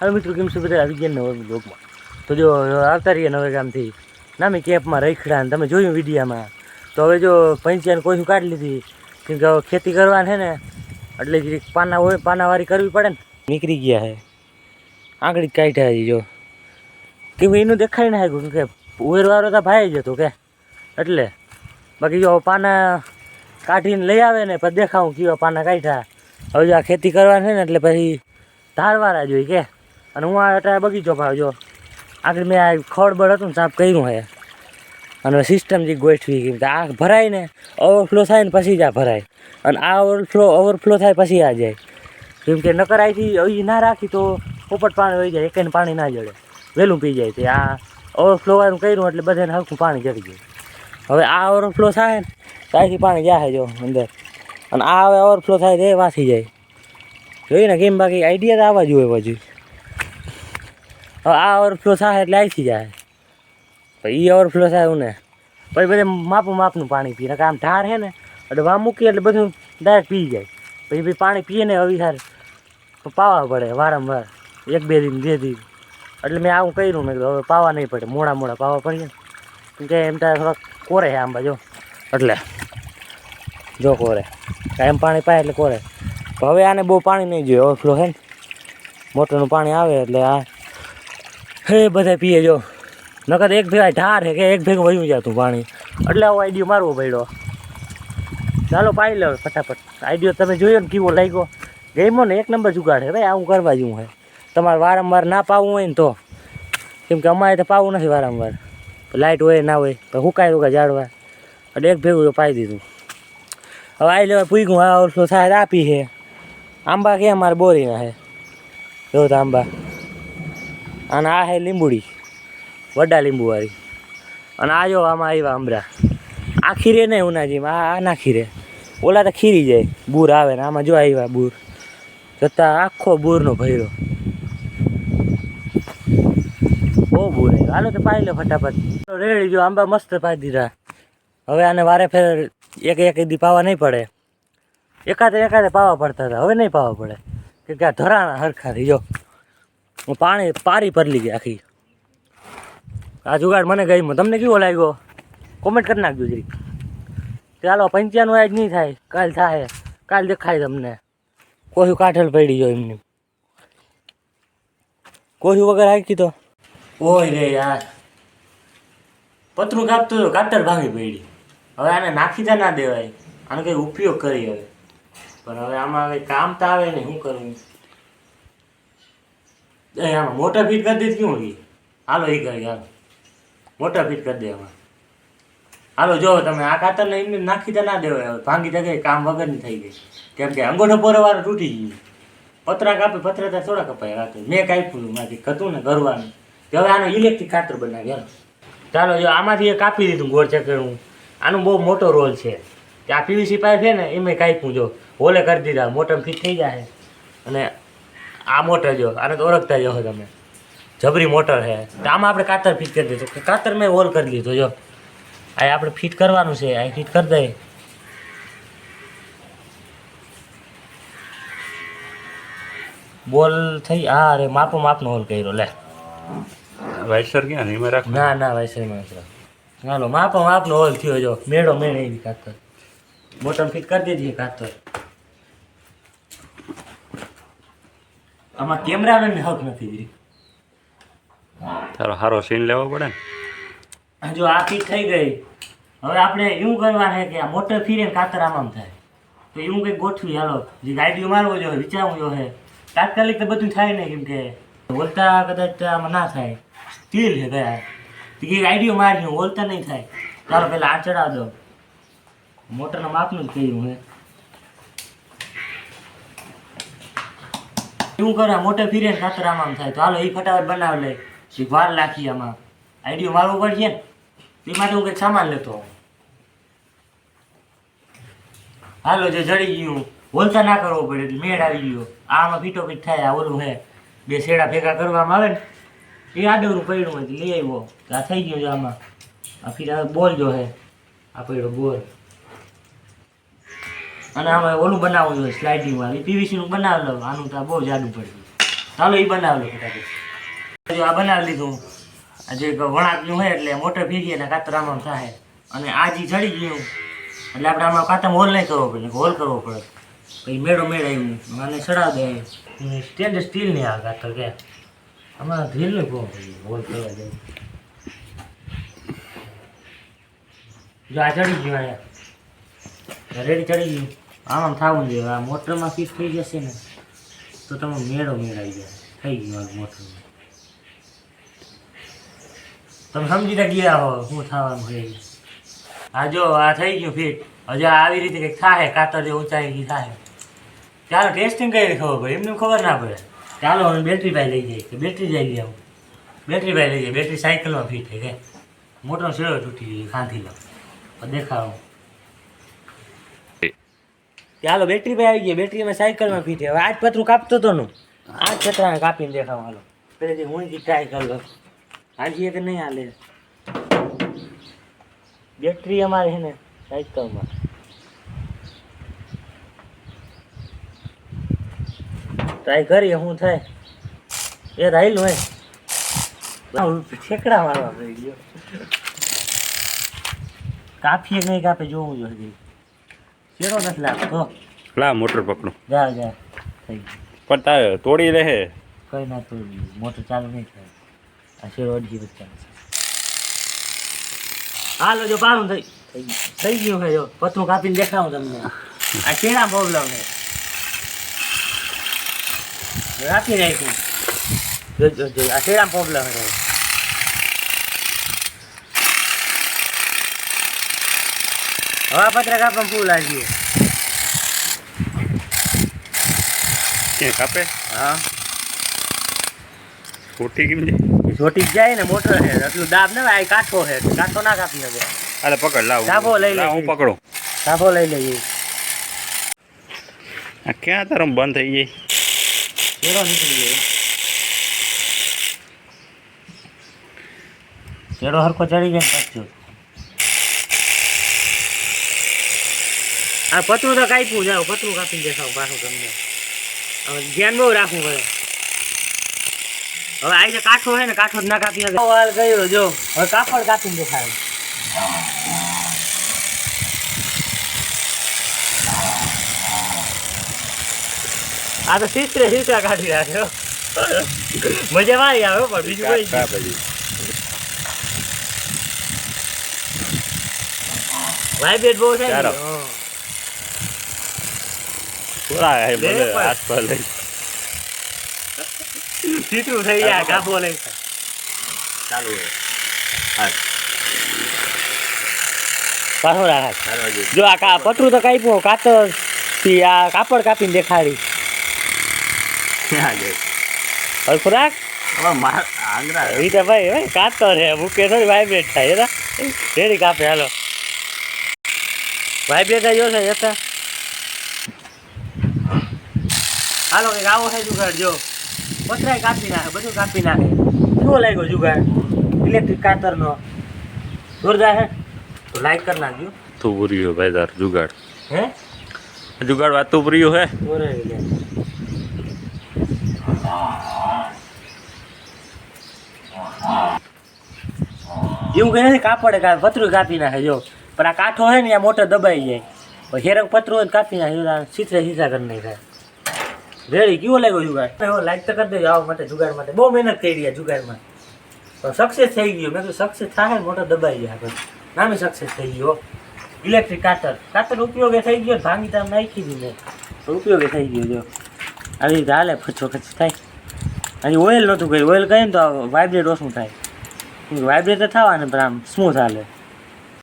હવે મિત્રો, કેમ શું બધા? આવી ગયા નવા બ્લોગમાં તો જો, આવતા રહીએ નવે ગામથી. નામી કેપમાં રખડા ને તમે જોયું વિડીયામાં? તો હવે જો પંચાયત કોઈ કાઢી લીધી કેમ કે ખેતી કરવા છે ને, એટલે જરીક પાના હોય પાનાવાળી કરવી પડે ને. નીકળી ગયા છે આંગળી કાઢ્યા છે જો. કેમ એનું દેખાય ને કેમ કે ઉવેરવાળો તો ભાઈ જ હતો કે. એટલે, બાકી જો પાના કાઢીને લઈ આવે ને, પછી દેખાવું કેવા પાના કાઢ્યા. હવે જો આ ખેતી કરવાની છે ને, એટલે પછી ધારવાળા જોઈ કે. અને હું આ અત્યારે બગીચો ભાવ જો, આગળ મેં આ ખડબડ હતું ને સાફ કર્યું હે. અને સિસ્ટમ જે ગોઠવી કેમ કે આ ભરાય ને ઓવરફ્લો થાય ને પછી જ આ ભરાય. અને આ ઓવરફ્લો ઓવરફ્લો થાય પછી આ જાય. કેમ કે નકર અહીંથી અહીં ના રાખી તો પોપટ પાણી વહી જાય એકને પાણી ના જડે. વહેલું પી જાય તે. આ ઓવરફ્લો વાળું કર્યું એટલે બધાને હરખું પાણી જડી ગયું. હવે આ ઓવરફ્લો થાય ને ત્યાંથી પાણી જાય જો અંદર. અને આ હવે ઓવરફ્લો થાય તે વાસી જાય. જોઈએ ને, કેમ બાકી આઈડિયા તો આવવા જોઈએ બાજુ હવે આ ઓવરફ્લો થાય એટલે અહીંથી જાય. પછી એ ઓવરફ્લો થાય ને. પછી બધે માપું માપનું પાણી પીએ કારણ આમ ધાર છે ને, એટલે વા મૂકીએ એટલે બધું ડાયરેક્ટ પી જાય. પછી પછી પાણી પીએ ને અવિહાર સાર. પાવા પડે વારંવાર. એક, બે દિન બે દિન. એટલે મેં આવું કર્યું, મેં હવે પાવા નહીં પડે, મોડા મોડા પાવા પડીએ કે એમ ત્યાં થોડાક કોરે છે આંબા જો એટલે, જો કોરે. એમ પાણી પાય એટલે કોરે. હવે આને બહુ પાણી નહીં જોઈએ ઓવરફ્લો છે ને. મોટરનું પાણી આવે એટલે આ હે, બધા પીએ જો. નકર એક ભેગા ઢાર હે કે એક ભેગું વયું જતું પાણી. એટલે આવો આઈડિયો મારવો પડ્યો. ચાલો પાઈ લો ફટાફટ. આઈડિયો તમે જોયો ને કેવો લાગ્યો? ગેમો ને? એક નંબર જુગાડ છે ભાઈ, આવું કરવા જેવું હે. તમારે વારંવાર ના પાવું હોય ને તો. કેમ કે અમારે તો પાવું નથી વારંવાર. લાઇટ હોય, ના હોય, તો હુકાય રૂકા જાળવા એટલે એક ભેગું પાઈ દીધું. હવે આવી લેવા પૂગ્યું આ ઓરસો સાહેબ આપી છે આંબા કે અમારે બોરીના છે જો તો આંબા. અને આ છે લીંબુડી, વડા લીંબુવાળી. અને આ જો આમાં આવ્યા આંબરા આ ખીરે નહીં ઉનાજીમાં, આ આના ખીરે. ઓલા તો ખીરી જાય, બૂર આવે ને આમાં જો આવ્યા બૂર. જતાં આખો બૂરનો ભયરો બહુ બૂર આવ્યો હાલો તો પાડી લો ફટાફટ. રેડી જો આંબા મસ્ત પાડી દીધા. હવે આને વારે ફેર એક એક દી પાવા નહીં પડે. એકાદે એકાદે પાવા પડતા હતા. હવે નહીં પાવા પડે. કે કે આ ધરાણા હરખા થઈ જો. હું પાણી પારી પરલી ગઈ આખી. આ જુગાડ મને ગઈ તમને કેવો લાગ્યો? કોમેન્ટ કરી નાખજો જરી ચાલો પંચાણું આજ નહીં થાય. કાલ થાય. કાલ દેખાય તમને. કોઈ કાઠલ પડી ગયો એમની. કોઈ વગર હાકી તો. ઓય રે યાર. પતરું કાપતું હતું કાતર ભાંગી પડી. હવે આને નાખી તો ના દેવાય. આનો કંઈ ઉપયોગ કરી હવે. પણ હવે આમાં કંઈ કામ તો આવે ને શું કરવું? આમાં મોટર ફીટ કરી દીધી કેવું ગઈ હાલો એ કરી, હાલો. મોટર ફીટ કરી દે આમાં. હાલો, જો તમે આ કાતરને એમને નાખી તો ના દેવાય. હવે ભાંગી ગઈ, કામ વગરની થઈ ગઈ. કેમ કે અંગોઠો પોરવાળું તૂટી ગયું. પતરા કાપી, પતરા ત્યાં થોડા કપાય રાતે. મેં કાપ્યું માથી હતું ને ગરવાનું. તો હવે આનો ઇલેક્ટ્રિક કાતર બનાવી હાલો. ચાલો, જો આમાંથી એ કાપી દીધું ગોળ ચક્કરનું આનો બહુ મોટો રોલ છે. આ પીવીસી પાઇપ છે ને એમાં કાપ્યું જો. હોલે કરી દીધા મોટર ફિટ થઈ જાય અને આ મોટર જો આને તો ઓળખતા જો તમે. જબરી મોટર છે તો આમાં આપણે કાતર ફિટ કરી દીધું કાતર મેં હોલ કરી દીધો જો. આ આપણે ફિટ કરવાનું છે આ ફિટ કરી દઈએ. બોલ થઈ હા અરે માપો માપનો હોલ કર્યો લે. વાઇસર ક્યાં? નહીં રાખ. ના ના માત્ર હાલો માપો માપનો હોલ થયો જો. મેળો મેળે એવી કાતર. મોટર ફિટ કરી દીધી કાતર. આમાં કેમેરામેન હક નથી જી. તારો સારો સીન લેવો પડે ને. જો આ પીક થઈ ગઈ. હવે આપણે એવું કરવા છે કે આ મોટર ફીરે કાતર આમ આમ થાય. તો એવું કંઈક ગોઠવી હાલો. જે ગાડીઓ મારવો જોઈએ વિચારવું જોઈએ. તાત્કાલિક તો બધું થાય ને કેમ કે બોલતા કદાચ આમાં ના થાય. સ્ટીલ છે ગયા તો કે આઈડિયો માર્યું બોલતા નહીં થાય. ચાલો પહેલાં આ ચડાવ દો મોટરના માપનું જ કહ્યું હે. એવું કરે? મોટે ફીરે ને આમ થાય. તો હાલો એ ફટાફટ બનાવી લે. એક વાર લાખી આમાં. આઈડિયો મારવો પડશે ને? એ માટે હું કંઈક સામાન લેતો હાલો, જે જડી ગયું. બોલતા ના કરવો પડે, એટલે મેળ આવી ગયો. આમાં પીટો પીટ થાય, આ ઓલું હે. બે શેડા ભેગા કરવામાં આવે ને, એ આડવરું પડ્યું હોય લઈ આવ્યો. આ થઈ ગયું છે આમાં. આ ફીરા બોલ જો હે. આ પડ્યો બોલ. અને આમાં ઓલું બનાવવું જોઈએ સ્લાઇડિંગ વાળી. પીવીસી નું બનાવી લઉં, આનું તો બહુ જાડું પડ્યું ચાલો એ બનાવી લો ફટાફટ. જો આ બનાવી લીધું. જે વણાકનું હોય એટલે મોટર ભીગી ને કાતર આમાં થાય. અને આ જે ચડી ગયું, એટલે આપણે આમાં કાતમ હોલ નહીં કરવો પડે, હોલ કરવો પડે. પછી મેળો મેળ આવ્યું અને ચડાવ દે. સ્ટેન્ડ સ્ટીલ નહીં આ કાતર કે. આમાં ધ્રીલનું કહો હોલ કરવા જાય જો આ ચડી ગયું અહીંયા. રેડી ચડી ગયું. આમ થવું જોઈએ, આ મોટરમાં ફિટ થઈ જશે ને, તો તમે મેળો મેળાઈ જાય, થઈ ગયું મોટરમાં. તમે સમજી ગયા હો શું થવાનું છે. આ જો, આ થઈ ગયું ફિટ હજુ આવી રીતે કંઈક થાય કાતર જે ઊંચાઈ થાય ચાલો ટેસ્ટિંગ કઈ રીતે ખબર પડે, એમને ખબર ના પડે. ચાલો, હવે બેટરી ભાઈ લઈ જઈએ, કે બેટરી જઈ લઈ આવું બેટરી ભાઈ લઈ જઈએ બેટરી સાયકલમાં ફિટ થઈ કે મોટો શેડો તૂટી ગયો ખાંથી લો દેખાડો. ચાલો બેટરી ભાઈ આવી ગઈ બેટરીમાં સાયકલમાં ફીટ હવે આજ પતરું કાપતો હતો નું. આ જ પતરાને કાપીને દેખાવ હાલો. પેલેથી હું ટ્રાય કરી હાલીએ કે નહીં હાલે? બેટરી અમારે છે ને સાયકલમાં ટ્રાય કરીએ, શું થાય? એ રાહિલું હોય. ઠેકડા મારવા પડી ગયો કાપીએ નહીં કાપે જોવું જોઈએ શેરો નથી લાગતો લા મોટર પકડો. જા જા. થઈ પણ તારે તોડી રહે. કઈ ના તો મોટર ચાલુ નહીં થાય. આ શેરો અડધી વચ્ચે છે. હાલો જો પારું થઈ. થઈ ગયું. હે જો. પતરું કાપીને દેખાડું તમને. આ શેરા પ્રોબ્લેમ છે? રાખી રાખ્યું જો જો જો. આ શેરા પ્રોબ્લેમ છે? હવે પત્ર કાપવામાં ફૂલ આવી ક્યાં કાપે? હા. છોટી કેમ છે છોટી જાય ને મોટર છે. એટલું દાબ ને આ કાઠો છે. કાઠો ના કાપી શકે. અરે પકડ લાવ. ડાબો લઈ લે. હું પકડો. સાફો લઈ લઈએ. આ ક્યાં તારો બંધ થઈ જાય કેરો નીકળી ગયો. કેરો હરકો ચડી જાય પાછો. આ પતરું તો કાપ્યું જાઓ પતરું કાપી દેખાવ પાછું તમને. હવે ધ્યાન બહુ રાખવું પડે. હવે આ કાઠો છે ને કાઠો ના કાપી હાલ ગયો જો. હવે કાપડ કાપીને દેખાય. આ તો શીતરે શીતરા કાઢી રાખ્યો. મજા મારી આવે હો, પણ બીજું કઈ કાપ. વાઇબ્રેટ બહુ થાય હાથ પર લઈ. શીતરું થઈ ગયા કાપો લઈ ચાલુ. પાછો રાખ. જો આ કા પટરું તો કાપ્યું કાતરથી આ કાપડ કાપીને દેખાડી. હરખું રાખ. એ તો ભાઈ ભાઈ કાતર હે મૂકે થોડી વાઇબ્રેટ થાય. એના રેડી કાપે હાલો. વાઇબ્રેટ જો છે જતા. હાલો કંઈક આવો છે જુગાડ જો. પથરાય કાપી નાખે બધું કાપી નાખે. કેવો લાગ્યો જુગાડ ઇલેક્ટ્રિક કાતરનો. જોરદાર હે? તો લાઈક કરી નાખજો. તો પૂર્યું ભાઈ તાર જુગાડ હે? જુગાડ વાત તો પૂર્યું હે? એવું કહે છે કાપડે કા પતરું કાપી નાખે જો. પણ આ કાંઠો હોય ને આ મોટર દબાઈ જાય. હેરંગ પતરું હોય કાપી નાખે સીધા સીધા કરી નાખાય રેડી કેવો લાગ્યો જુગાડ? એવો લાઈક તો કરી દેજો, આવા માટે જુગાડ માટે. બહુ મહેનત કરી રહ્યા જુગાડમાં. તો સક્સેસ થઈ ગયો. મેં કીધું સક્સેસ થાય ને મોટર દબાઈ ગયા આગળ. નામે સક્સેસ થઈ ગયો. ઇલેક્ટ્રિક કાતર કાતર ઉપયોગે થઈ ગયો ભાંગી તમે નાખી દીધું તો ઉપયોગે થઈ ગયો જો. આવી રીતે હાલે ખચો ખચ થાય. હજી ઓઇલ નહોતું કર્યું. ઓઇલ કહીએ ને તો વાઇબ્રેટ ઓછું થાય. વાઇબ્રેટ તો થવા ને પણ આમ સ્મૂથ હાલે.